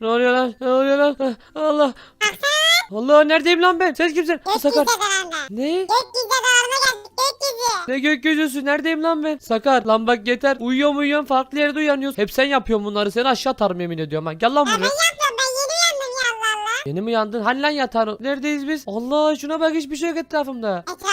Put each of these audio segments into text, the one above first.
ne oluyor lan? Ne oluyor lan? Allah. Allah neredeyim lan ben? Sen kimsin? Sakar. Gökyüzü dağlarında. Ne? Gökyüzü dağlarına geldik. Gökyüzü. Ne gökyüzüsü? Neredeyim lan ben? Sakar. Lan bak yeter. Uyuyorum uyuyorum farklı yerde uyanıyorsun. Hep sen yapıyorsun bunları. Seni aşağı atarım yemin ediyorum ha. Gel lan Ya buraya. ben yapmıyorum ben yeni uyandım ya Allah Allah. Yeni mi uyandın? Hani lan yatağın? Neredeyiz biz? Allah şuna bak hiçbir şey yok etrafımda. Etrafımızda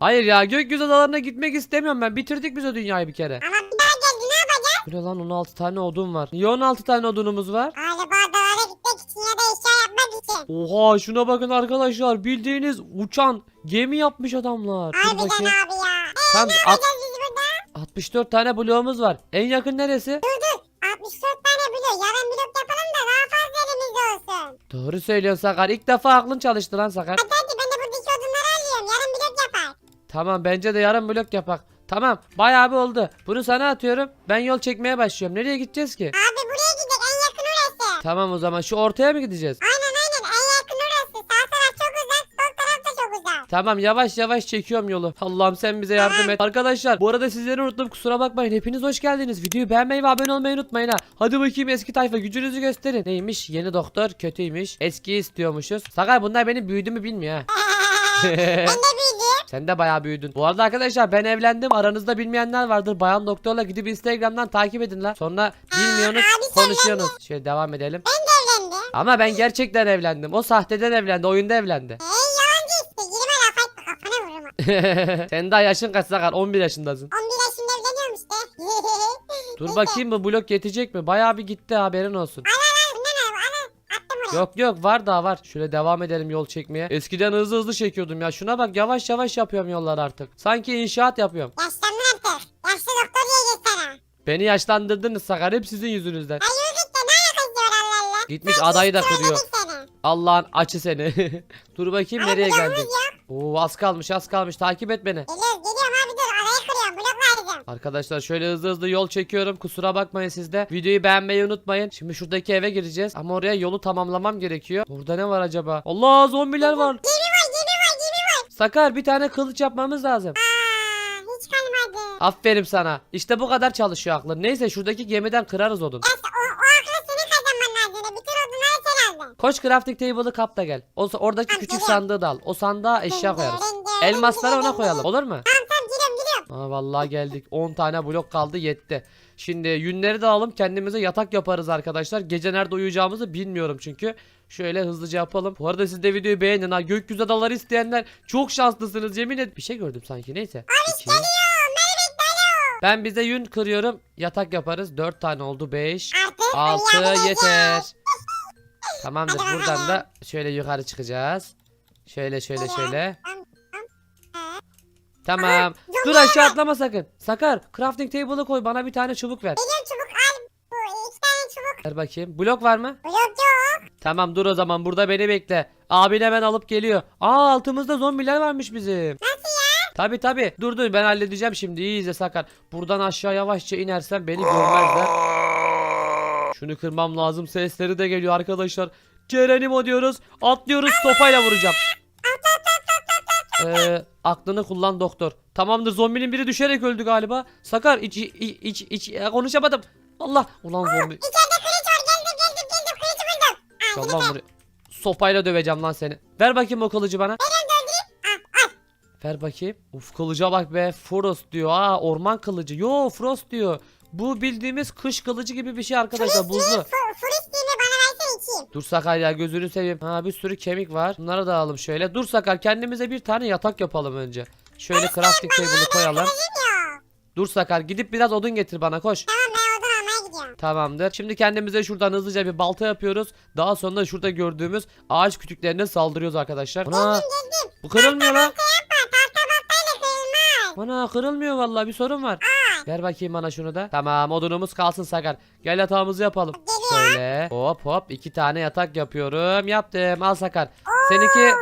Hayır ya gökyüzü adalarına gitmek istemiyorum ben. Bitirdik biz o dünyayı bir kere. Ama bir daha geldi ne yapacağız? Ne lan 16 tane odun var. Niye 16 tane odunumuz var? Galiba dağlara gitmek için ya da eşya yapmak için. Oha şuna bakın arkadaşlar. Bildiğiniz uçan gemi yapmış adamlar. Dur Harbiden bakayım. abi ya. Tamam, Ne at- yapacağız biz burada? 64 tane bloğumuz var. En yakın neresi? Dur dur. 64 tane blok. Yarın blok yapalım da daha fazla elimizde olsun. Doğru söylüyorsun Sakar. İlk defa aklın çalıştı lan Sakar. Hadi hadi ben de buradaki odunları alıyorum. Yarın blok yapar. Tamam bence de yarım blok yapak. Tamam bayağı bir oldu. Bunu sana atıyorum. Ben yol çekmeye başlıyorum. Nereye gideceğiz ki? Abi buraya gidelim en yakın orası. Tamam o zaman şu ortaya mı gideceğiz? Aynen aynen en yakın orası. Sağ taraf çok uzak, sol taraf da çok uzak. Tamam yavaş yavaş çekiyorum yolu. Allah'ım sen bize yardım et. Arkadaşlar bu arada sizleri unuttum kusura bakmayın. Hepiniz hoş geldiniz. Videoyu beğenmeyi ve abone olmayı unutmayın ha. Hadi bakayım eski tayfa gücünüzü gösterin. Neymiş yeni doktor kötüymüş. Eskiyi istiyormuşuz. Sakar bunlar benim büyüdüğümü bilmiyor ha. ben de büyüdüm. Sen de bayağı büyüdün. Bu arada arkadaşlar ben evlendim. Aranızda bilmeyenler vardır. Bayan doktorla gidip Instagram'dan takip edin lan. Sonra bilmiyorsunuz abi sen konuşuyorsunuz. Şöyle devam edelim. Ben de evlendim. Ama ben gerçekten evlendim. O sahteden evlendi. Oyunda evlendi. Ey yalancı işte. Girme laf etme kafana vururum. Senin daha yaşın kaç Sakar? 11 yaşındasın. 11 yaşında evleniyorum işte. Dur bakayım bu blok yetecek mi? Bayağı bir gitti haberin olsun. Ana Yok yok var daha var. Şöyle devam edelim yol çekmeye. Eskiden hızlı hızlı çekiyordum ya. Şuna bak yavaş yavaş yapıyorum yolları artık. Sanki inşaat yapıyorum. Yaşlandın artık. Yaşlı doktor diyeceğiz sana. Beni yaşlandırdınız Sakar. Hep sizin yüzünüzden. Ay yürü git de ne alakası var Allah Allah. Gitmiş adayı da kırıyor. Allah'ın açı seni. Dur bakayım nereye geldik. Oo az kalmış az kalmış. Takip et beni. Geliyorum abi dur arayı kırıyorum blok lazım. Arkadaşlar şöyle hızlı hızlı yol çekiyorum. Kusura bakmayın siz de. Videoyu beğenmeyi unutmayın. Şimdi şuradaki eve gireceğiz. Ama oraya yolu tamamlamam gerekiyor. Burada ne var acaba? Allah zombiler var. Gemi var gemi var gemi var. Sakar bir tane kılıç yapmamız lazım. Aa hiç kalmadı. Aferin sana. İşte bu kadar çalışıyor aklın. Neyse şuradaki gemiden kırarız odun. Neyse o, o aklı senin kazanman lazım. Bütün odunları sen aldın. Koş crafting table'ı kap da gel. O, oradaki küçük sandığı da al. O sandığa eşya koyarız. Elmasları ona koyalım. Olur mu? Giriyorum. Aa vallahi geldik. 10 tane blok kaldı yetti. Şimdi yünleri de alalım kendimize yatak yaparız arkadaşlar. Gece nerede uyuyacağımızı bilmiyorum çünkü. Şöyle hızlıca yapalım. Bu arada siz de videoyu beğenin ha. Gökyüzü adaları isteyenler çok şanslısınız yemin et. Bir şey gördüm sanki neyse. İki. Alo. Ben bize yün kırıyorum. Yatak yaparız. 4 tane oldu. 5. Artık 6 uyuyabileceğim. yeter. Tamamdır. Buradan da şöyle yukarı çıkacağız. Şöyle şöyle şöyle. Tamam. Dur aşağı atlama sakın. Sakar crafting table'ı koy bana bir tane çubuk ver. Geliyorum çubuk al. Bu iki tane çubuk. Ver bakayım. Blok var mı? Blok yok. Tamam dur o zaman burada beni bekle. Abin hemen alıp geliyor. Aa altımızda zombiler varmış bizim. Nasıl ya? Tabi tabi. Dur dur ben halledeceğim şimdi. İyi izle Sakar. Buradan aşağı yavaşça inersem beni görmezler. Şunu kırmam lazım. Sesleri de geliyor arkadaşlar. Cerenimo diyoruz. Atlıyoruz sopayla vuracağım. Ee, aklını kullan doktor. Tamamdır zombinin biri düşerek öldü galiba. Sakar iç iç iç, iç ya konuşamadım. Allah ulan zombi. İçeride kılıç var. Geldim geldim geldim. Kılıcı buldum. Aa, Gel buraya. Sopayla döveceğim lan seni. Ver bakayım o kılıcı bana. Al al. Ver bakayım. Uf kılıca bak be. Frost diyor. Aa orman kılıcı. Yo Frost diyor. Bu bildiğimiz kış kılıcı gibi bir şey arkadaşlar buzlu. Furistiğini bana içeyim. Dur Sakar ya gözünü seveyim. Ha bir sürü kemik var. Bunları da alalım şöyle. Dur Sakar kendimize bir tane yatak yapalım önce. Şöyle crafting table'ı koyalım. Kılıcım yok.Dur Sakar gidip biraz odun getir bana koş. Tamam ben odun almaya gidiyorum. Tamamdır. Şimdi kendimize şuradan hızlıca bir balta yapıyoruz. Daha sonra da şurada gördüğümüz ağaç kütüklerine saldırıyoruz arkadaşlar. Ana Geldim geldim. bu kırılmıyor lan. Yapma tahta battayla kırılmaz. Ana kırılmıyor vallahi bir sorun var. Ver bakayım bana şunu da. Tamam odunumuz kalsın Sakar. Gel yatağımızı yapalım. Geliyor. Şöyle hop hop iki tane yatak yapıyorum. Yaptım al Sakar. Seninki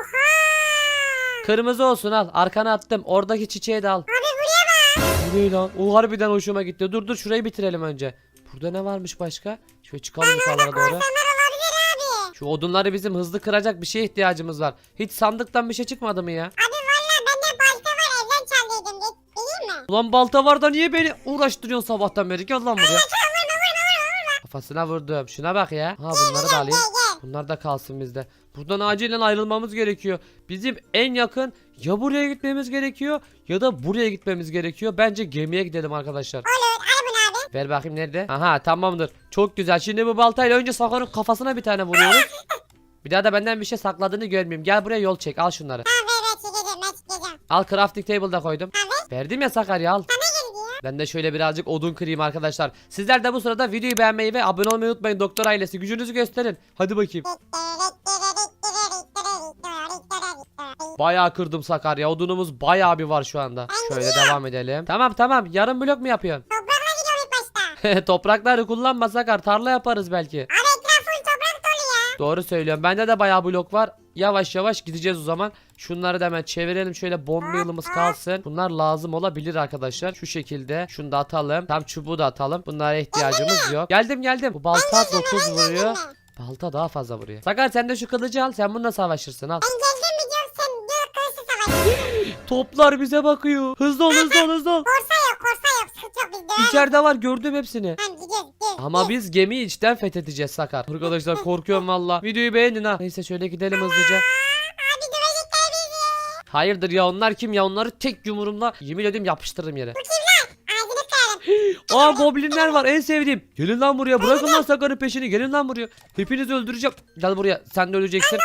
kırmızı olsun al. Arkana attım. Oradaki çiçeği de al. Abi buraya bak. Bu ne lan? O harbiden hoşuma gitti. Dur dur şurayı bitirelim önce. Burada ne varmış başka? Şöyle çıkalım yukarılara doğru. Şu odunları bizim hızlı kıracak bir şeye ihtiyacımız var. Hiç sandıktan bir şey çıkmadı mı ya? Abi Ulan balta var da niye beni uğraştırıyorsun sabahtan beri? Gel lan buraya. Kafasına vurdum. Şuna bak ya. Ha bunları da alayım. Bunlar da kalsın bizde. Buradan acilen ayrılmamız gerekiyor. Bizim en yakın ya buraya gitmemiz gerekiyor ya da buraya gitmemiz gerekiyor. Bence gemiye gidelim arkadaşlar. Olur al bunu abi. Ver bakayım nerede? Aha tamamdır. Çok güzel. Şimdi bu baltayla önce Sakar'ın kafasına bir tane vuruyoruz. Bir daha da benden bir şey sakladığını görmeyeyim. Gel buraya yol çek. Al şunları. Tamam çekeceğim. Al crafting table'da koydum. Tamam. Verdim ya Sakar ya al. Sana geldi ya. Ben de şöyle birazcık odun kırayım arkadaşlar. Sizler de bu sırada videoyu beğenmeyi ve abone olmayı unutmayın doktor ailesi. Gücünüzü gösterin. Hadi bakayım. Bayağı kırdım Sakar ya. Odunumuz bayağı bir var şu anda. Şöyle devam edelim. Tamam tamam. Yarım blok mu yapıyorsun? Toprakla gidiyorum ilk başta. Toprakları kullanma Sakar. Tarla yaparız belki. Abi etraf full toprak dolu ya. Doğru söylüyorum. Bende de bayağı blok var. Yavaş yavaş gideceğiz o zaman. Şunları da hemen çevirelim. Şöyle bomba yılımız kalsın. Bunlar lazım olabilir arkadaşlar. Şu şekilde. Şunu da atalım. Tam çubuğu da atalım. Bunlara ihtiyacımız yok. Geldim geldim. Bu balta 9 vuruyor. Balta daha fazla vuruyor. Sakar sen de şu kılıcı al. Sen bununla savaşırsın al. Toplar bize bakıyor. Hızlı ol hızlı ol hızlı ol. Korsa yok korsa yok sıkıntı yok biz dövelim. İçeride var gördüm hepsini. Gidiyoruz. Ama biz gemiyi içten fethedeceğiz Sakar. Arkadaşlar korkuyorum valla. Videoyu beğenin ha. Neyse şöyle gidelim hızlıca. Abi dövecekler bizi. Hayırdır ya onlar kim ya onları tek yumruğumla yemin ediyorum yapıştırırım yere. Ağzını kırarım. Aa goblinler var en sevdiğim. Gelin lan buraya bırakın lan Sakar'ın peşini gelin lan buraya. Hepinizi öldüreceğim. Gel buraya sen de öleceksin.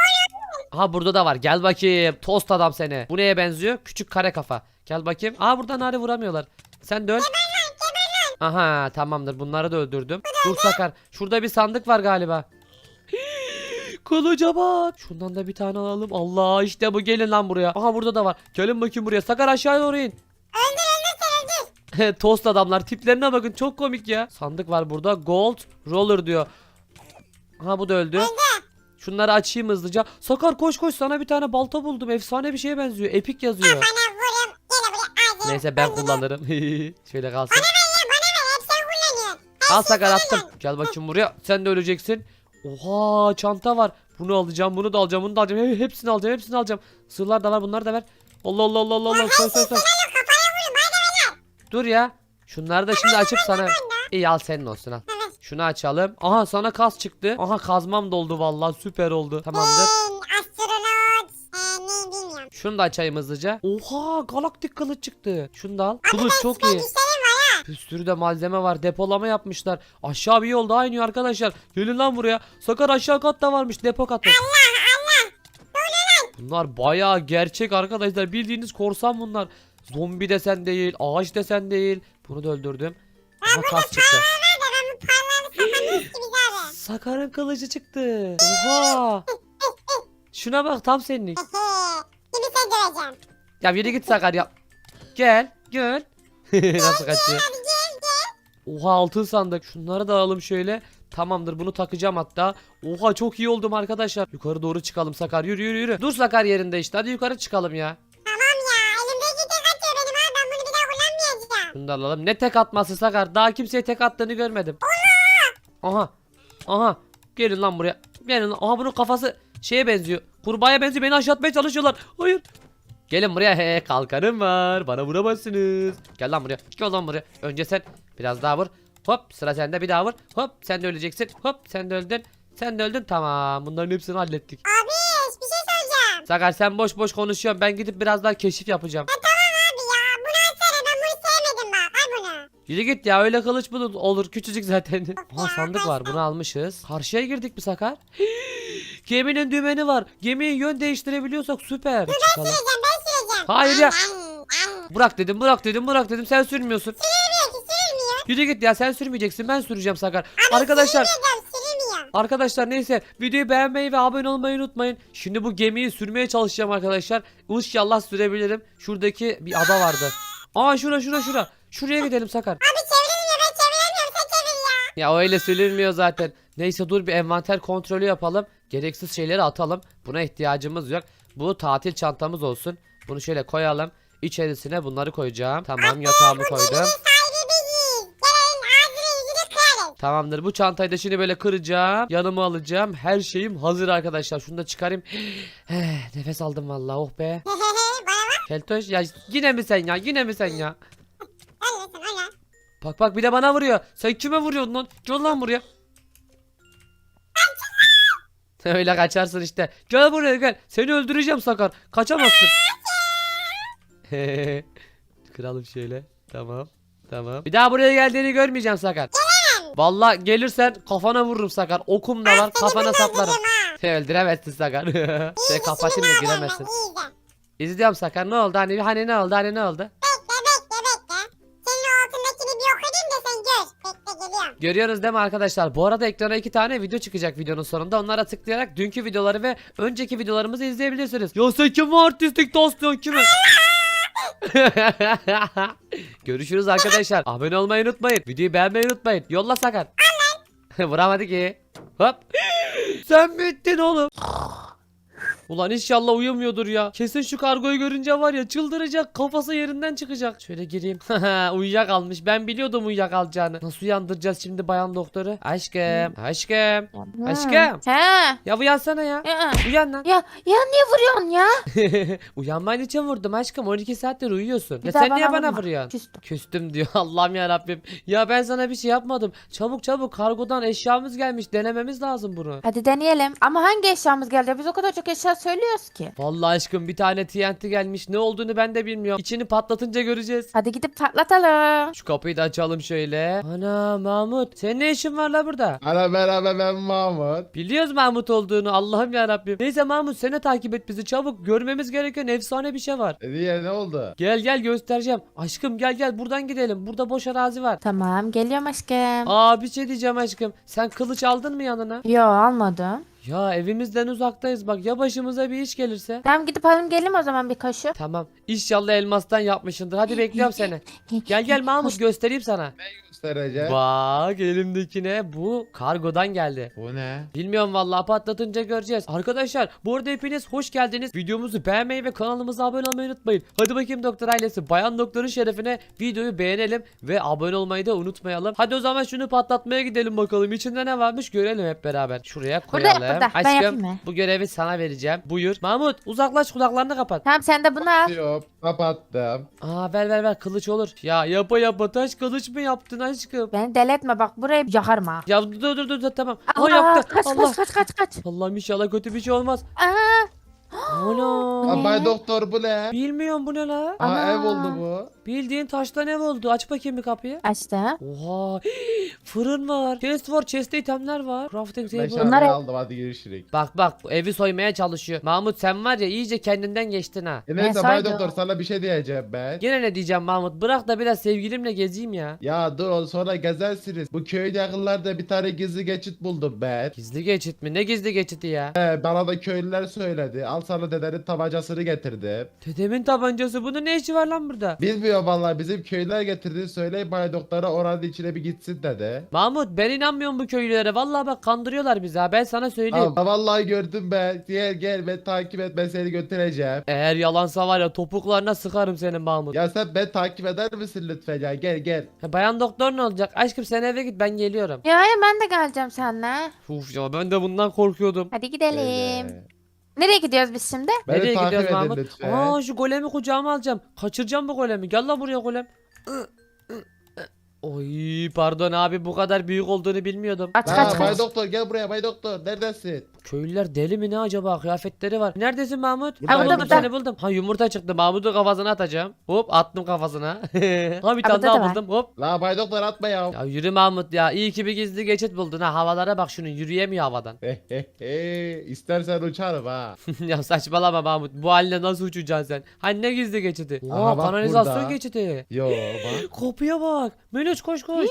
Aha burada da var gel bakayım tost adam seni. Bu neye benziyor? Küçük kare kafa. Gel bakayım. Aa burada nare vuramıyorlar. Sen de öl. Aha tamamdır bunları da öldürdüm. Dur Sakar şurada bir sandık var galiba. Kılıca bak. Şundan da bir tane alalım. Allah işte bu gelin lan buraya. Aha burada da var. Gelin bakayım buraya. Sakar aşağıya doğru in. Öldür öldür sen öldür. Tost adamlar tiplerine bakın çok komik ya. Sandık var burada. Gold roller diyor. Ha bu da öldü. Şunları açayım hızlıca. Sakar koş koş sana bir tane balta buldum. Efsane bir şeye benziyor. Epik yazıyor. Bana vuruyorum. Gel buraya ağzını. Neyse ben kullanırım. Şöyle kalsın. Bana ver. Al Sakar attım. Gel bakayım buraya. Sen de öleceksin. Oha çanta var. Bunu alacağım, bunu da alacağım, bunu da alacağım. He- Hepsini alacağım, hepsini alacağım. Sığırlar da var, bunları da ver. Allah Allah Allah Allah Allah. Vurun bana ver. Dur ya. Şunları da şimdi açıp sana. İyi al senin olsun al. Şunu açalım. Aha sana kas çıktı. Aha kazmam doldu vallahi süper oldu. Tamamdır. Şunu da açayım hızlıca. Oha galaktik kılıç çıktı. Şunu da al. Kılıç çok iyi. Bir sürü de malzeme var. Depolama yapmışlar. Aşağı bir yol daha iniyor arkadaşlar. Gelin lan buraya. Sakar aşağı katta varmış depo katı. Allah Allah. Bunlar bayağı gerçek arkadaşlar. Bildiğiniz korsan bunlar. Zombi desen değil, ağaç desen değil. Bunu da öldürdüm. Aha kas çıktı. Sakar'ın kılıcı çıktı. Oha. Şuna bak tam senlik. Şimdi sen döveceğim. Ya yürü git Sakar ya. Gel. Gel. Nasıl kaçıyor? Oha altın sandık. Şunları da alalım şöyle. Tamamdır bunu takacağım hatta. Oha çok iyi oldum arkadaşlar. Yukarı doğru çıkalım Sakar. Yürü yürü yürü. Dur Sakar yerinde işte. Hadi yukarı çıkalım ya. Tamam ya elimdeki tek atıyor benim abi ben bunu bir daha kullanmayacağım. Şunu da alalım. Ne tek atması Sakar. Daha kimseye tek attığını görmedim. Aha. Aha. Gelin lan buraya. Gelin lan. Aha bunun kafası şeye benziyor. Kurbağaya benziyor. Beni aşağı atmaya çalışıyorlar. Hayır. Gelin buraya. He kalkanım var. Bana vuramazsınız. Gel lan buraya. Gel lan buraya. Önce sen. Biraz daha vur. Hop sıra sende bir daha vur. Hop sen de öleceksin. Hop sen de öldün. Sen de öldün. Tamam. Bunların hepsini hallettik. Abi bir şey söyleyeceğim. Sakar sen boş boş konuşuyorsun. Ben gidip biraz daha keşif yapacağım. Tamam abi ya bunu açsana ben bunu sevmedim bak al bunu. Yürü git ya öyle kılıç mı olur küçücük zaten. Ya, sandık var bunu almışız. Karşıya girdik mi Sakar? Geminin dümeni var. Gemiyi yön değiştirebiliyorsak süper. Süreceğim ben. Hayır ya. Bırak dedim bırak dedim bırak dedim sen sürmüyorsun. Sürmüyor ki sürmüyor. Yürü git ya sen sürmeyeceksin ben süreceğim Sakar. Arkadaşlar Sürmüyorum sürmüyor. Arkadaşlar neyse videoyu beğenmeyi ve abone olmayı unutmayın. Şimdi bu gemiyi sürmeye çalışacağım arkadaşlar. İnşallah sürebilirim. Şuradaki bir ada vardı. Aa şura şura şura. Şuraya gidelim Sakar. Abi çeviremiyor ben çeviremiyorum sen çevir ya. Ya öyle sürülmüyor zaten. Neyse dur bir envanter kontrolü yapalım. Gereksiz şeyleri atalım. Buna ihtiyacımız yok. Bu tatil çantamız olsun. Bunu şöyle koyalım. İçerisine bunları koyacağım. Tamam yatağımı koydum. Tamamdır bu çantayı da şimdi böyle kıracağım. Yanıma alacağım. Her şeyim hazır arkadaşlar. Şunu da çıkarayım. Eh, Nefes aldım vallahi oh be. Keltoş ya yine mi sen ya yine mi sen ya? Bak bak bir de bana vuruyor. Sen kime vuruyorsun lan? Gel lan buraya. Öyle kaçarsın işte. Gel buraya gel. Seni öldüreceğim Sakar. Kaçamazsın. Kıralım şöyle. Tamam. Tamam. Bir daha buraya geldiğini görmeyeceğim Sakar. Vallahi gelirsen kafana vururum Sakar. Okum da var kafana saplarım. Öldüremezsin Sakar. Şey kapatayım da giremezsin. İzliyorum Sakar ne oldu hani hani ne oldu hani ne oldu? Bekle bekle bekle. Senin o altındakini bir yok edeyim de sen gör. Bekle geliyorum. Görüyoruz değil mi arkadaşlar? Bu arada ekrana iki tane video çıkacak videonun sonunda. Onlara tıklayarak dünkü videoları ve önceki videolarımızı izleyebilirsiniz. Ya sen kime artistik taslıyorsun kime? Görüşürüz arkadaşlar. Abone olmayı unutmayın. Videoyu beğenmeyi unutmayın. Yolla Sakar. Vuramadı ki. Hop. Sen bittin oğlum. Ulan inşallah uyumuyordur ya. Kesin şu kargoyu görünce var ya çıldıracak. Kafası yerinden çıkacak. Şöyle gireyim. uyuyakalmış. Ben biliyordum uyuyakalacağını. Nasıl uyandıracağız şimdi bayan doktoru? Aşkım. Aşkım. Aşkım. He. Ya uyansana ya. Ya, Uyan lan. ya, ya niye vuruyorsun ya? Uyanman için vurdum aşkım. 12 saattir uyuyorsun. Ya daha sen niye bana bana vurma. vuruyorsun? Küstüm. Küstüm diyor. Allah'ım ya Rabbim. Ya ben sana bir şey yapmadım. Çabuk çabuk kargodan eşyamız gelmiş. Denememiz lazım bunu. Hadi deneyelim. Ama hangi eşyamız geldi? Biz o kadar çok eşya söylüyoruz ki. Vallahi aşkım bir tane TNT gelmiş. Ne olduğunu ben de bilmiyorum. İçini patlatınca göreceğiz. Hadi gidip patlatalım. Şu kapıyı da açalım şöyle. Ana Mahmut. Senin ne işin var la burada? Ana merhaba ben Mahmut. Biliyoruz Mahmut olduğunu. Allah'ım ya Rabbim. Neyse Mahmut seni takip et bizi çabuk. Görmemiz gereken efsane bir şey var. E, Niye ne oldu? Gel gel göstereceğim. Aşkım gel gel buradan gidelim. Burada boş arazi var. Tamam geliyorum aşkım. Aa bir şey diyeceğim aşkım. Sen kılıç aldın mı yanına? Yo almadım. Ya evimizden uzaktayız bak. Ya başımıza bir iş gelirse? Tamam gidip alalım gelin o zaman bir kaşık. Tamam. İnşallah elmastan yapmışsındır. Hadi bekliyorum seni. Gel gel Mahmut göstereyim sana. Göstereceğim? Bak elimdekine bu kargodan geldi. Bu ne? Bilmiyorum vallahi patlatınca göreceğiz. Arkadaşlar bu arada hepiniz hoş geldiniz. Videomuzu beğenmeyi ve kanalımıza abone olmayı unutmayın. Hadi bakayım doktor ailesi. Bayan doktorun şerefine videoyu beğenelim ve abone olmayı da unutmayalım. Hadi o zaman şunu patlatmaya gidelim bakalım. İçinde ne varmış görelim hep beraber. Şuraya Burada koyalım. Burada. Ben Aşkım yapayım mı? bu görevi sana vereceğim. Buyur. Mahmut uzaklaş kulaklarını kapat. Tamam sen de bunu al. Yok kapattım. Aa ver ver ver kılıç olur. Ya yapa yapa taş kılıç mı yaptın aşkım? Beni deli etme bak burayı yakarım ha. Ya dur dur dur, dur tamam. Aa Allah, yaptı. kaç, Allah. kaç kaç kaç kaç. Allah'ım inşallah kötü bir şey olmaz. Aa, Ana. Aa, Bay doktor bu ne? Bilmiyorum bu ne la? Aa Ana. ev oldu bu. Bildiğin taştan ev oldu. Aç bakayım bir kapıyı. açtım. Oha. Fırın var. Chest var. Chest'te itemler var. Crafting Ben table. şarkıyı Bunlar- aldım hadi görüşürüz. Bak bak evi soymaya çalışıyor. Mahmut sen var ya iyice kendinden geçtin ha. E neyse Bay doktor sana bir şey diyeceğim ben. Gene ne diyeceğim Mahmut? Bırak da biraz sevgilimle gezeyim ya. Ya dur sonra gezersiniz. Bu köyün yakınlarda bir tane gizli geçit buldum ben. Gizli geçit mi? Ne gizli geçiti ya? He, bana da köylüler söyledi. Al sana dedenin tabancasını getirdim. Dedemin tabancası. Bunun ne işi var lan burada? Bilmiyorum vallahi bizim köylüler getirdi. Söyleyin Bay doktora oranın içine bir gitsin dedi. Mahmut ben inanmıyorum bu köylülere. Vallahi bak kandırıyorlar bizi ha. Ben sana söyleyeyim. Al, vallahi gördüm ben. Gel gel ben takip et ben seni götüreceğim. Eğer yalansa var ya topuklarına sıkarım senin Mahmut. Ya sen ben takip eder misin lütfen ya gel gel. Ha, bayan doktor ne olacak? Aşkım sen eve git ben geliyorum. Ya ben de geleceğim seninle. Uf ya ben de bundan korkuyordum. Hadi gidelim. Öyle. Nereye gidiyoruz biz şimdi? Beni Nereye takip gidiyoruz edin Mahmut? lütfen. Aa şu golemi kucağıma alacağım. Kaçıracağım bu golemi. Gel lan buraya golem. Oy pardon abi bu kadar büyük olduğunu bilmiyordum. Kaç Ha, kaç Bay kaç. Doktor gel buraya Bay Doktor neredesin? Köylüler deli mi ne acaba? Kıyafetleri var. Neredesin Mahmut? Buradayım, buldum burada. seni buldum. Ha yumurta çıktı. Mahmut'un kafasına atacağım. Hop attım kafasına. ha bir tane burada daha buldum. Hop. La Bay Doktor atma ya. Ya yürü Mahmut ya. İyi ki bir gizli geçit buldun ha. Havalara bak şunun yürüyemiyor havadan. İstersen uçarım ha. ya saçmalama Mahmut. Bu haline nasıl uçacaksın sen? Hani ne gizli geçiti? Aha, Oha bak kanalizasyon burada. geçiti. Yo bak. Kapıya bak. Meloş koş koş.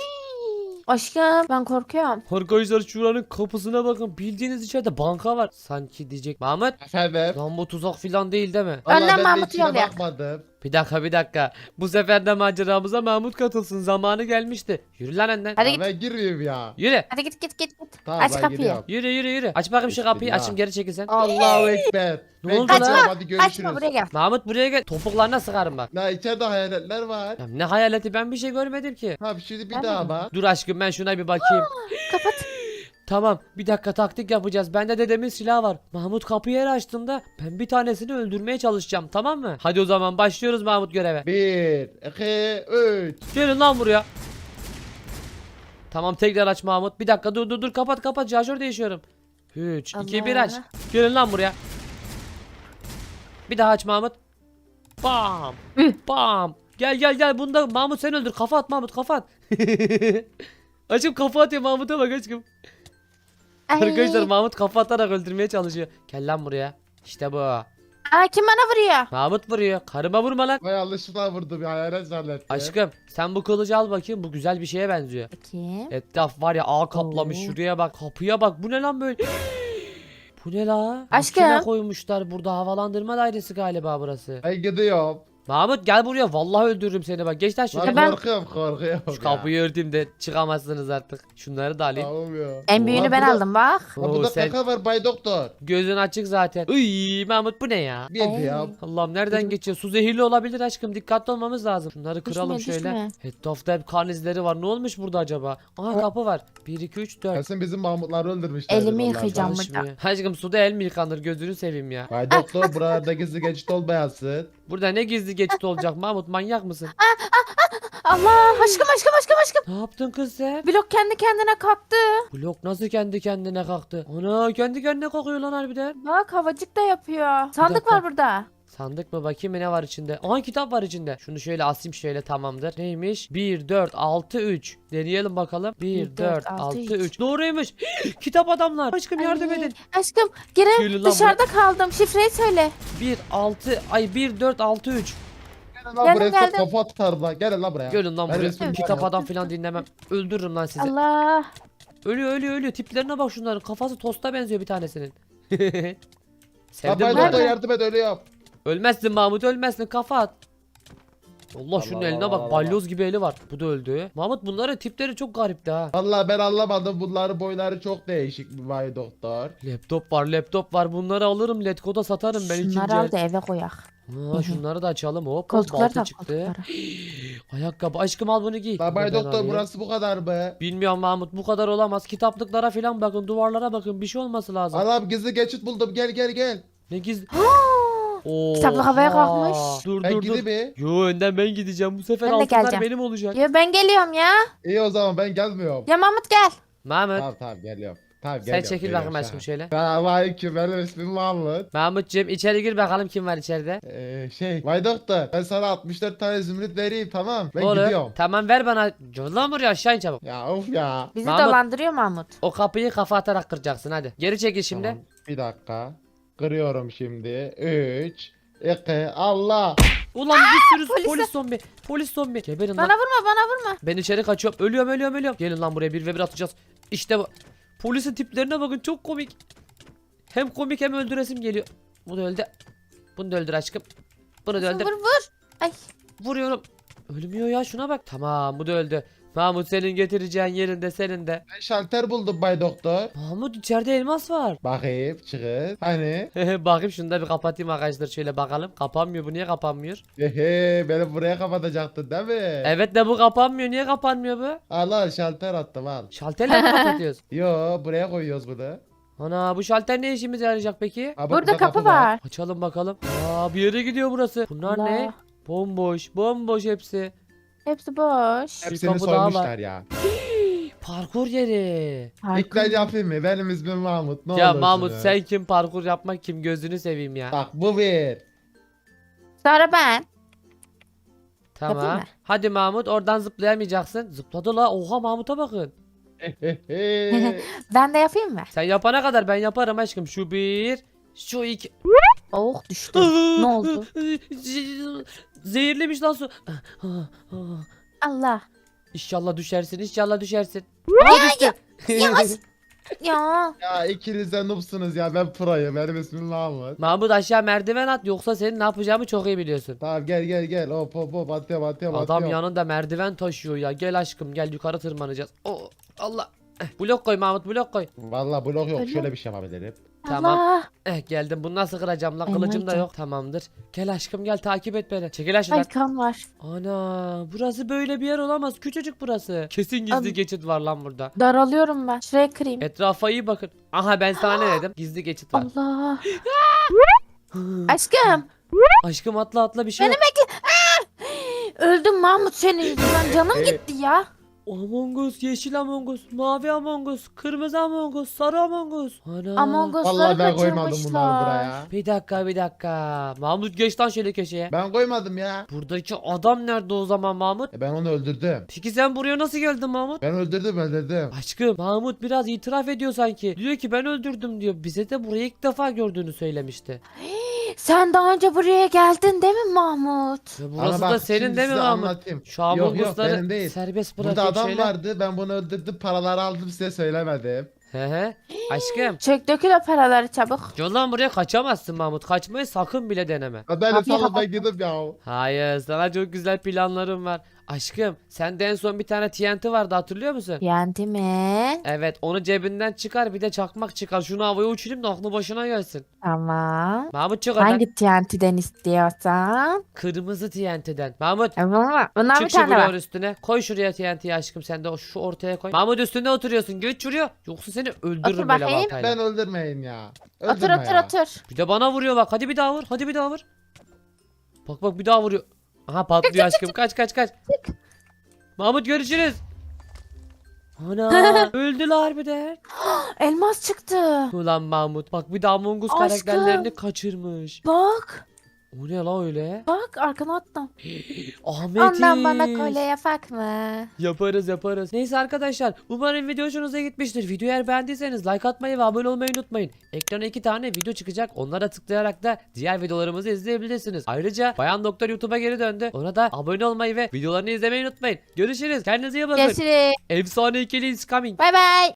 Aşkım ben korkuyorum. Arkadaşlar şuranın kapısına bakın. Bildiğiniz içeride banka var. Sanki diyecek. Mahmut. Efendim. Lan bu tuzak filan değil değil mi? Vallahi Önden ben de Mahmut'u içine yollayak. bakmadım. Bir dakika bir dakika. Bu sefer de maceramıza Mahmut katılsın. Zamanı gelmişti. Yürü lan önden. Hadi Ya git. ben girmeyeyim ya. Yürü. Hadi git git git. git. Tamam Aç ben kapıyı. gidiyorum. Yürü yürü yürü. Aç bakayım şu kapıyı. Bismillah. Açım geri çekilsen. Allahu Ekber. Ne Ben oldu lan? gidiyorum, hadi görüşürüz. buraya gel. Mahmut buraya gel. Topuklarına sıkarım bak. La içeride hayaletler var. Ya ne hayaleti ben bir şey görmedim ki. Tamam şimdi bir Ben daha bak. Dur aşkım ben şuna bir bakayım. Kapat. Tamam bir dakika taktik yapacağız. Bende dedemin silahı var. Mahmut kapıyı her açtığında ben bir tanesini öldürmeye çalışacağım tamam mı? Hadi o zaman başlıyoruz Mahmut göreve. Bir, iki, üç. Gelin lan buraya. Tamam tekrar aç Mahmut. Bir dakika dur dur dur kapat kapat. Şarjör değişiyorum. 3 2 1 aç. Gelin lan buraya. Bir daha aç Mahmut. Bam. Bam. Gel gel gel. Bunda Mahmut sen öldür. Kafa at Mahmut kafa at. aşkım kafa atıyor Mahmut'a bak aşkım. Ay. Arkadaşlar Mahmut kafa atarak öldürmeye çalışıyor. Gel lan buraya. İşte bu. Aa, kim bana vuruyor? Mahmut vuruyor. Karıma vurma lan. Vay yanlışlıkla vurdum ya hayalet zannetti. Aşkım sen bu kılıcı al bakayım. Bu güzel bir şeye benziyor. Bakayım. Etraf var ya ağ kaplamış. Oo. Şuraya bak. Kapıya bak. Bu ne lan böyle? bu ne la? Aşkım. Makine koymuşlar burada. Havalandırma dairesi galiba burası. Ben gidiyorum. Mahmut gel buraya. Vallahi öldürürüm seni bak. Geç lan şuraya. Lan ben- korkuyorum korkuyorum. Şu kapıyı örteyim de çıkamazsınız artık. Şunları da alayım. Tamam ya. En büyüğünü ben burada- aldım bak. Lan Oo, burada sen kaka var bay doktor. gözün açık zaten. Iy Mahmut bu ne ya? Bir ya. Allah'ım nereden geçiyor? Su zehirli olabilir aşkım. Dikkatli olmamız lazım. Şunları kıralım Düşme, şöyle. düşme. Etrafta hep kan izleri var. Ne olmuş burada acaba? Aha kapı var. 1 2 3 4. Kesin bizim Mahmutları öldürmüşler. Elimi yıkayacağım. Çalışmıyor. Aşkım suda el mi yıkanır? Gözünü seveyim ya. Bay doktor buralarda gizli geçit olmayasın. Burada ne gizli geçit olacak Mahmut manyak mısın? Allah aşkım aşkım aşkım aşkım. Ne yaptın kız sen? Blok kendi kendine kalktı. Blok nasıl kendi kendine kalktı? Ana kendi kendine kalkıyor lan harbiden. Bak havacık da yapıyor. Sandık dakika. var burada. Sandık mı bakayım ne var içinde? Aha kitap var içinde. Şunu şöyle asayım şöyle tamamdır. Neymiş? 1 4 6 3. Deneyelim bakalım. 1 4 6 3. Doğruymuş. kitap adamlar. Aşkım yardım Ay, edin. Aşkım Kerem Gelin lan dışarıda kaldım. Şifreyi söyle. 1 6 ay 1 4 6 3. Gelin lan Geldim, buraya geldim. geldim. kafa atarım lan. Gelin lan buraya. Gelin lan Ben buraya. resmimi Kitap adam falan dinlemem. Öldürürüm lan sizi. Allah. Ölüyor ölüyor ölüyor. Tiplerine bak şunların. Kafası tosta benziyor bir tanesinin. Lan Sevdim bay bunu. doktor Nerede? yardım et ölüyorum. Ölmezsin Mahmut ölmezsin kafa at. Allah şunun Allah eline Allah bak Allah. balyoz gibi eli var. Bu da öldü. Mahmut bunların tipleri çok garipti ha. Vallahi ben anlamadım bunların boyları çok değişik bir bay doktor. Laptop var laptop var bunları alırım Letgo'da satarım ben ikinci Şunları al da eve koyak. Ha, şunları da açalım hop. Koltukları balta da çıktı. Ayakkabı aşkım al bunu giy. Lan bay Bunu ben doktor burası bu kadar mı? Bilmiyorum Mahmut bu kadar olamaz. Kitaplıklara falan bakın duvarlara bakın bir şey olması lazım. Anam gizli geçit buldum gel gel gel. Ne gizli. Oo, Kitaplık havaya kalkmış. Dur Ben dur dur. gideyim mi? Yo önden ben gideceğim. Bu sefer Ben de altınlar geleceğim. benim olacak. Ya ben geliyorum ya. İyi o zaman ben gelmiyorum. Ya Mahmut gel. Mahmut Tamam tamam geliyorum. Tamam sen geliyorum. çekil bakayım aşkım şöyle. Selamünaleyküm benim ismim Mahmut. Mahmutcum içeri gir bakalım kim var içeride. Ee, şey Bay Doktor ben sana 64 tane zümrüt vereyim tamam ben Olur. gidiyorum. Tamam ver bana. Lan buraya aşağı in çabuk. Ya of ya. Bizi Mahmut. dolandırıyor Mahmut. O kapıyı kafa atarak kıracaksın hadi. Geri çekil şimdi. Tamam, bir dakika. Kırıyorum şimdi. 3 2 Allah. Ulan bir sürü polis- polis zombi. Polis zombi. Geberin Bana lan. vurma bana vurma. Ben içeri kaçıyorum. Ölüyorum ölüyorum ölüyorum. Gelin lan buraya bir ve bir atacağız. İşte bu. Polisin tiplerine bakın çok komik. Hem komik hem öldüresim geliyor. Bu da öldü. Bunu da öldür aşkım. Bunu da öldür. Vur vur. Ay. Vuruyorum. Ölmüyor ya şuna bak. Tamam bu da öldü. Mahmut senin getireceğin yerinde senin de. Ben şalter buldum Bay Doktor. Mahmut içeride elmas var. Bakayım çıkın. Hani? Bakayım şunu da bir kapatayım arkadaşlar şöyle bakalım. Kapanmıyor bu niye kapanmıyor? Hehe beni buraya kapatacaktın değil mi? Evet de bu kapanmıyor niye kapanmıyor bu? Al al şalter attım al. Şalterle mi kapatıyoruz? Yo buraya koyuyoruz bunu. Ana bu şalter ne işimize yarayacak peki? Ha, bak, Burada kapı kapı var. Açalım bakalım. Aa bir yere gidiyor burası. Bunlar ne? Allah. Bomboş bomboş hepsi. Hepsi boş. Hepsini kapı daha var. soymuşlar ya. Parkur yeri. Ben yapayım mı? Benim ismim Mahmut. Ne ya olursun Mahmut ya. sen kim parkur yapmak kim gözünü seveyim ya. Bak bu bir. Sonra ben. tamam. yapayım mı? Hadi Mahmut oradan zıplayamayacaksın. Zıpladı la. Oha Mahmut'a bakın. Ben de yapayım mı? Sen yapana kadar ben yaparım aşkım. Şu bir. Şu iki. Oh düştü. ne oldu? Zehirlemiş lan su. Allah. İnşallah düşersin inşallah düşersin. Aa, düştü. Yavaş. Ya. ya ikiniz de noobsunuz ya ben proyum. Benim ismim Mahmut. Mahmut aşağı merdiven at yoksa senin ne yapacağımı çok iyi biliyorsun. Tamam gel gel gel. Hop hop hop atıyorum atıyorum Adam atıyorum. yanında merdiven taşıyor ya. Gel aşkım gel yukarı tırmanacağız. Oh Allah. Eh, blok koy Mahmut blok koy. Valla blok yok. Öyle. Şöyle bir şey yapabilirim. Tamam. Allah. Eh geldim bunu nasıl kıracağım lan kılıcım da yok. Tamamdır. Gel aşkım gel takip et beni. Çekil Ay aşağıdan. kan var. Ana burası böyle bir yer olamaz. Küçücük burası. Kesin gizli Abi- geçit var lan burada. Daralıyorum ben. Şuraya kırayım. Etrafa iyi bakın. Aha ben sana ne dedim? Gizli geçit var. Allah. Aşkım. Aşkım atla atla bir şey yok. Öldüm Mahmut senin yüzünden. Canım gitti ya. Among Us, yeşil Among Us, mavi Among Us, kırmızı Among Us, sarı Among Us. Ana. Among Us'ları Vallahi ben koymadım bunları kaçırmışlar. buraya. Bir dakika bir dakika. Mahmut geç lan şöyle köşeye. Ben koymadım ya. Buradaki adam nerede o zaman Mahmut? E ben onu öldürdüm. Peki sen buraya nasıl geldin Mahmut? Ben öldürdüm öldürdüm. Aşkım Mahmut biraz itiraf ediyor sanki. Diyor ki ben öldürdüm diyor. Bize de burayı ilk defa gördüğünü söylemişti. Sen daha önce buraya geldin değil mi Mahmut? Ama burası bak, da senin değil mi Mahmut? anlatayım. Şu Yok, Among yok, Us'ları benim değil. serbest Burada bırakayım adam şöyle. vardı ben bunu öldürdüm paraları aldım size söylemedim. He he. Aşkım. Çek dökül o paraları çabuk. Yoldan buraya kaçamazsın Mahmut. Kaçmayı sakın bile deneme. Ya Ben de Abi, salonda ya. gidip ya. Hayır sana çok güzel planlarım var. Aşkım sende en son bir tane TNT vardı hatırlıyor musun? Yendi mi? Evet onu cebinden çıkar bir de çakmak çıkar. Şunu havaya uçurayım da aklı başına gelsin. Tamam. Mahmut çık oradan. Hangi TNT'den istiyorsan? Kırmızı TNT'den. Mahmut E, bunlar, bunlar bir çık şu tane bloğun var. üstüne. Koy şuraya TNT'yi aşkım sen de o- şu ortaya koy. Mahmut üstünde oturuyorsun. Geç şuraya. Yoksa seni öldürürüm böyle bakayım. baltayla. Ben öldürmeyin ya. Otur Öldürme otur ya. otur. Bir de bana vuruyor bak. Hadi bir daha vur. Hadi bir daha vur. Bak bak bir daha vuruyor. Aha patlıyor aşkım. Kaç kaç kaç. Mahmut görüşürüz. Ana öldüler harbiden. Elmas çıktı. Ulan Mahmut bak bir daha Among Us Aşkım. karakterlerini kaçırmış. Bak. O ne la öyle? Bak arkana attım. Ahmet Ondan bana kolye yapak mı? Yaparız yaparız. Neyse arkadaşlar umarım video hoşunuza gitmiştir. Videoyu eğer beğendiyseniz like atmayı ve abone olmayı unutmayın. Ekrana iki tane video çıkacak. Onlara tıklayarak da diğer videolarımızı izleyebilirsiniz. Ayrıca Bayan Doktor YouTube'a geri döndü. Ona da abone olmayı ve videolarını izlemeyi unutmayın. Görüşürüz. Kendinize iyi bakın. Görüşürüz. Efsane ikili is coming. Bay bay.